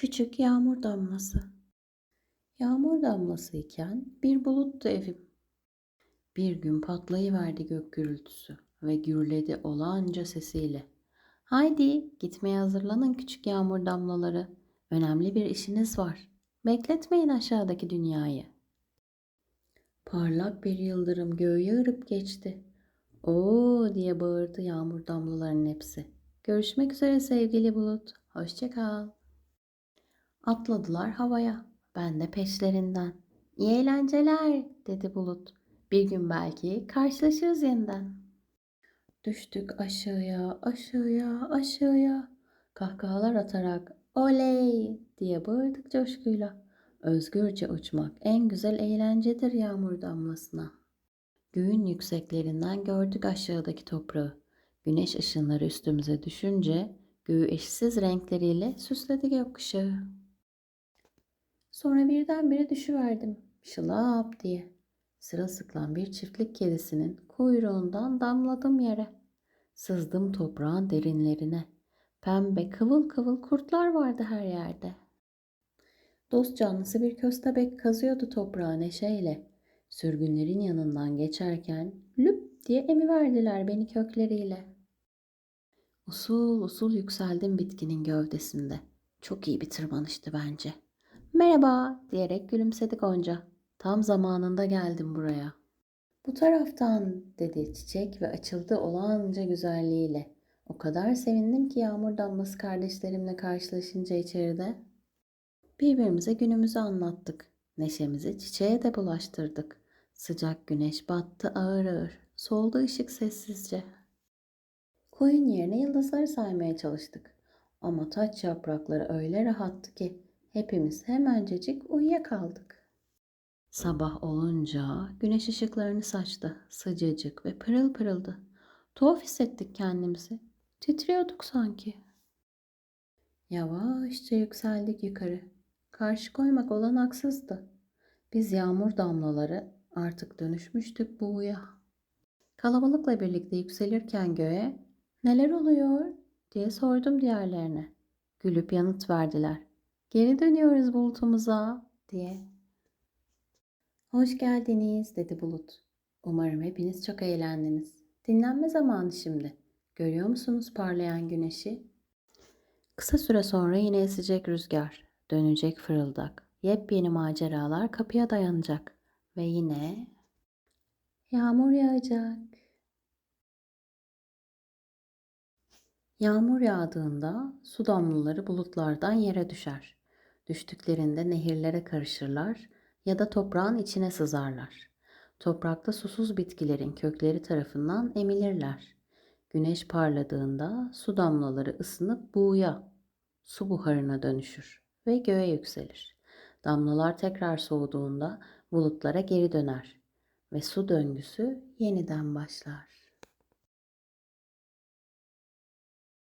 Küçük yağmur damlası. Yağmur damlası iken bir buluttu evim. Bir gün patlayıverdi gök gürültüsü ve gürledi olağanca sesiyle. Haydi gitmeye hazırlanın küçük yağmur damlaları. Önemli bir işiniz var. Bekletmeyin aşağıdaki dünyayı. Parlak bir yıldırım göğü yarıp geçti. Oo diye bağırdı yağmur damlalarının hepsi. Görüşmek üzere sevgili bulut. Hoşça kal. Atladılar havaya. Ben de peşlerinden. İyi eğlenceler dedi bulut. Bir gün belki karşılaşırız yeniden. Düştük aşağıya, aşağıya, aşağıya. Kahkahalar atarak oley diye bağırdık coşkuyla. Özgürce uçmak en güzel eğlencedir yağmur damlasına. Göğün yükseklerinden gördük aşağıdaki toprağı. Güneş ışınları üstümüze düşünce göğü eşsiz renkleriyle süsledi gökkuşağı. Sonra birdenbire düşüverdim. Şılap diye. Sırılsıklam bir çiftlik kedisinin kuyruğundan damladım yere. Sızdım toprağın derinlerine. Pembe kıvıl kıvıl kurtlar vardı her yerde. Dost canlısı bir köstebek kazıyordu toprağı neşeyle. Sürgünlerin yanından geçerken lüp diye emiverdiler beni kökleriyle. Usul usul yükseldim bitkinin gövdesinde. Çok iyi bir tırmanıştı bence. Merhaba diyerek gülümsedi Gonca. Tam zamanında geldim buraya. Bu taraftan dedi çiçek ve açıldı olağanca güzelliğiyle. O kadar sevindim ki yağmur damlası kardeşlerimle karşılaşınca içeride. Birbirimize günümüzü anlattık. Neşemizi çiçeğe de bulaştırdık. Sıcak güneş battı ağır ağır. Soldu ışık sessizce. Koyun yerine yıldızları saymaya çalıştık. Ama taç yaprakları öyle rahattı ki hepimiz hemencecik uyuyakaldık. Sabah olunca güneş ışıklarını saçtı. Sıcacık ve pırıl pırıldı. Tuhaf hissettik kendimizi. Titriyorduk sanki. Yavaşça yükseldik yukarı. Karşı koymak olanaksızdı. Biz yağmur damlaları artık dönüşmüştük buğuya. Kalabalıkla birlikte yükselirken göğe neler oluyor diye sordum diğerlerine. Gülüp yanıt verdiler. Geri dönüyoruz bulutumuza diye. Hoş geldiniz dedi bulut. Umarım hepiniz çok eğlendiniz. Dinlenme zamanı şimdi. Görüyor musunuz parlayan güneşi? Kısa süre sonra yine esecek rüzgar, dönecek fırıldak, yepyeni maceralar kapıya dayanacak ve yine yağmur yağacak. Yağmur yağdığında su damlaları bulutlardan yere düşer. Düştüklerinde nehirlere karışırlar ya da toprağın içine sızarlar. Toprakta susuz bitkilerin kökleri tarafından emilirler. Güneş parladığında su damlaları ısınıp buğuya, su buharına dönüşür ve göğe yükselir. Damlalar tekrar soğuduğunda bulutlara geri döner ve su döngüsü yeniden başlar.